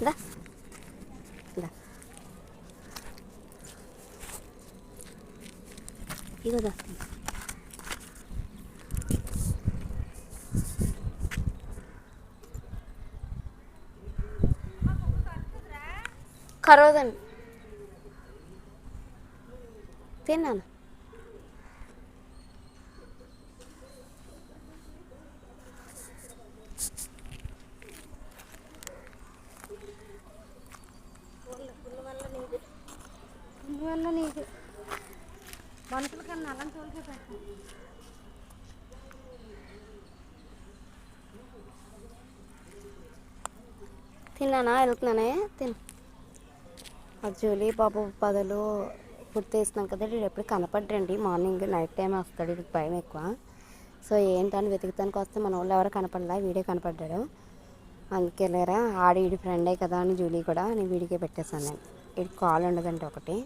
దా దా ఇగో దా కరవదండి తిన్నాను ఇందువల్ల నీకు మనుషుల కన్నా అల్లం తోలికే పెట్టు తిన్నానా? వెళ్తున్నానే? తిను. అది జూలీ బాబు పదలు ఫుడ్ తీస్తున్నాం కదా వీడు ఎప్పుడు కనపడ్డండి మార్నింగ్ నైట్ టైం వస్తాడు వీడికి భయం ఎక్కువ. సో ఏంటని వెతుకుతానికి వస్తే మన వాళ్ళు ఎవరు కనపడలా? వీడే కనపడ్డాడు. అందుకే లేరా? ఆడి వీడి ఫ్రెండే కదా అని జూలీ కూడా నేను వీడికే పెట్టేశాను నేను. వీడికి కాల్ ఉండదండి ఒకటి.